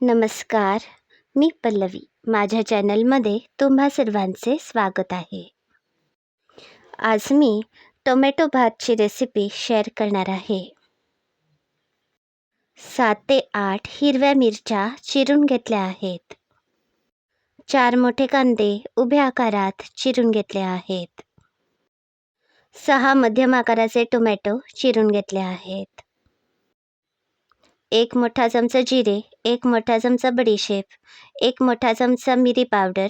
नमस्कार मी पल्लवी. माझ्या चॅनलमध्ये तुम्हा सर्वांचे स्वागत आहे. आज मी टोमॅटो भातची रेसिपी शेअर करणार आहे. सात ते आठ हिरव्या मिरच्या चिरून घेतल्या आहेत. चार मोठे कांदे उभ्या आकारात चिरून घेतले आहेत. सहा मध्यम आकाराचे टोमॅटो चिरून घेतले आहेत. एक मोठा चमचा जिरे एक मोठा चमचा बडीशेप एक मोठा चमचा मिरी पावडर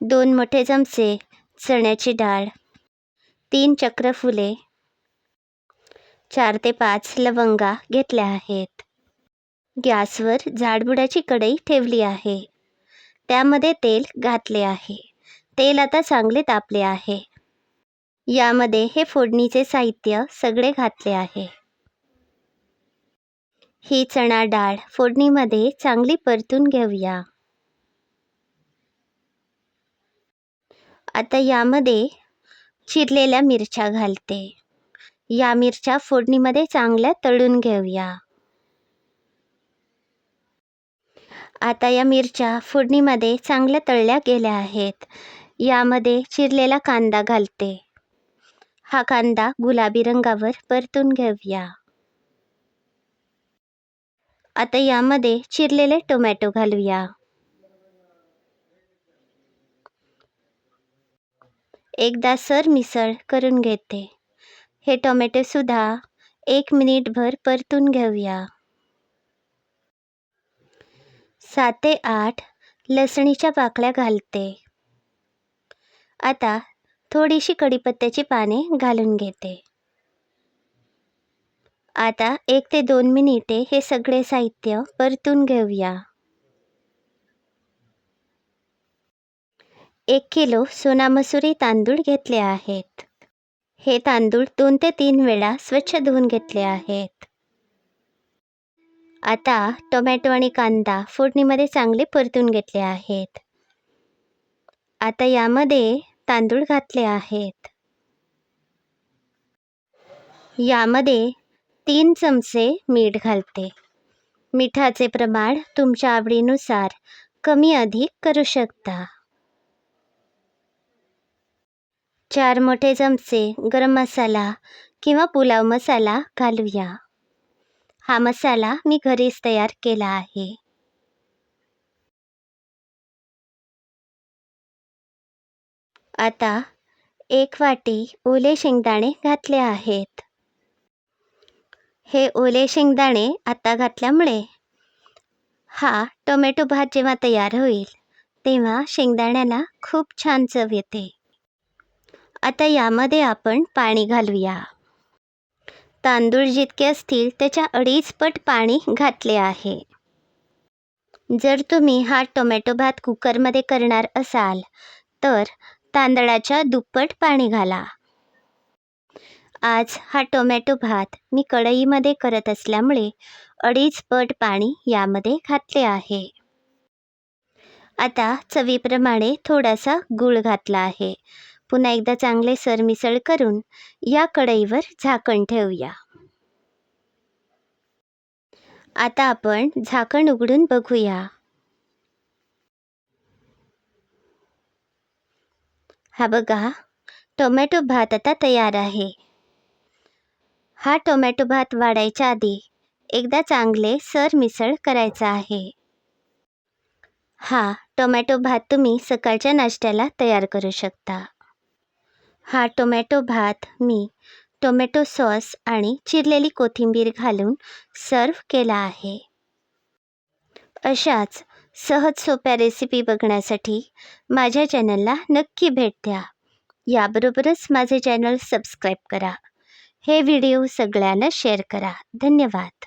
दोन मोठे चमचे चण्याची डाळ तीन चक्र फुले चार ते पाच लवंगा घेतल्या आहेत. गॅसवर झाडबुडाची कढई ठेवली आहे. त्यामध्ये तेल घातले आहे. तेल आता चांगले तापले आहे. यामध्ये हे फोडणीचे साहित्य सगळे घातले आहे. ही चणा डाळ फोडणीमध्ये चांगली परतून घेऊया. आता यामध्ये चिरलेल्या मिरच्या घालते. या मिरच्या फोडणीमध्ये चांगल्या तळून घेऊया. आता या मिरच्या फोडणीमध्ये चांगल्या तळल्या गेल्या आहेत. यामध्ये चिरलेला कांदा घालते. हा कांदा गुलाबी रंगावर परतून घेऊया. आता यामध्ये चिरलेले टोमॅटो घालूया. एकदा सर मिसळ करून घेते. हे टोमॅटोसुद्धा एक मिनिटभर परतून घेऊया. सात ते आठ लसणीच्या पाकळ्या घालते. आता थोडीशी कढीपत्त्याची पाने घालून घेते. आता एक ते दोन मिनिटे हे सगळे साहित्य परतून घेऊया. एक किलो सोनामसुरी तांदूळ घेतले आहेत. हे तांदूळ दोन ते तीन वेळा स्वच्छ धुवून घेतले आहेत. आता टोमॅटो आणि कांदा फोडणीमध्ये चांगले परतून घेतले आहेत. आता यामध्ये तांदूळ घातले आहेत. यामध्ये तीन चमचे मीठ घालते. मिठाचे प्रमाण तुमच्या आवडीनुसार कमी अधिक करू शकता. चार मोठे चमचे गरम मसाला किंवा पुलाव मसाला घालूया. हा मसाला मी घरीच तयार केला आहे. आता एक वाटी ओले शेंगदाणे घातले आहेत. हे ओले शेंगदाणे आता घातल्यामुळे हा टोमॅटो भात जेव्हा तयार होईल तेव्हा शेंगदाण्याला खूप छान चव येते. आता यामध्ये आपण पाणी घालूया. तांदूळ जितके असतील त्याच्या अडीच पट पाणी घातले आहे. जर तुम्ही हा टोमॅटो भात कुकरमध्ये करणार असाल तर तांदळाच्या दुप्पट पाणी घाला. आज हा टोमॅटो भात मी कढईमध्ये करत असल्यामुळे अडीच पट पाणी यामध्ये घातले आहे. आता चवीप्रमाणे थोडासा गूळ घातला आहे. पुन्हा एकदा चांगले सरमिसळ करून या कढईवर झाकण ठेवूया. आता आपण झाकण उघडून बघूया. हा बघा टोमॅटो भात आता तयार आहे. हा टोमॅटो भात वाढायच्या आधी एकदा चांगले सर मिसळ करायचा आहे. हा टोमॅटो भात तुम्ही सकाळच्या नाश्त्याला तयार करू शकता. हा टोमॅटो भात मी टोमॅटो सॉस आणि चिरलेली कोथिंबीर घालून सर्व केला आहे. अशाच सहज सोप्या रेसिपी बघण्यासाठी माझ्या चॅनलला नक्की भेट द्या. याबरोबरच माझे चॅनल सबस्क्राईब करा. हे व्हिडिओ सगळ्यांना शेअर करा. धन्यवाद.